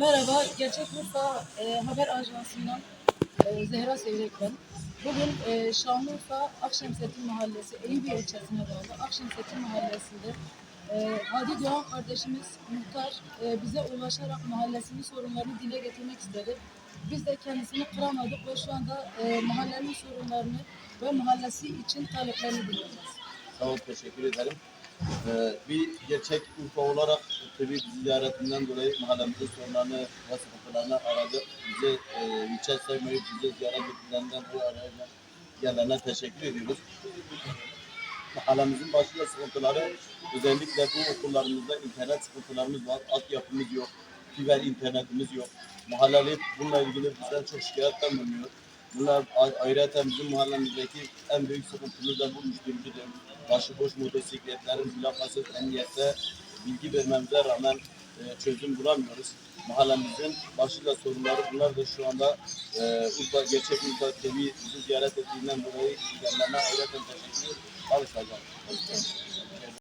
Merhaba, Gerçek Urfa e, Haber Ajansı'ndan e, Zehra Seyrek ben. Bugün e, Şanlıurfa Akşemsettin Mahallesi, Eyüp ilçesine bağlı Akşemsettin Mahallesi'nde e, Hadi Doğan kardeşimiz muhtar e, bize ulaşarak mahallesinin sorunlarını dile getirmek istedi. Biz de kendisini kıramadık ve şu anda e, mahallenin sorunlarını ve mahallesi için taleplerini dinliyoruz. Sağ ol, teşekkür ederim. Ee, bir gerçek Urfa olarak tabii bizi ziyaretinden dolayı mahallemizin sorunlarını ve sıkıntılarını aradı. Bize e, ilçe saymayıp bize ziyaret ettilerinden bu araya gelenlerine teşekkür ediyoruz. Mahallemizin başlıca sıkıntıları özellikle bu okullarımızda internet sıkıntılarımız var. Altyapımız yok. Fiber internetimiz yok. Mahalleli bununla ilgili bizden çok şikayetler bulunuyor. Bunlar ayrıca bizim mahallemizdeki en büyük sıkıntımız da bu müşteridir. Başıboş motosikletlerin plakasız emniyette bilgi vermemize rağmen e, çözüm bulamıyoruz. Mahallemizin başlıca sorunları bunlar da şu anda e, Urfa, gerçek Urfa TV bizi ziyaret ettiğinden dolayı kendilerine ayrıca teşekkür ediyoruz. Alışacağım.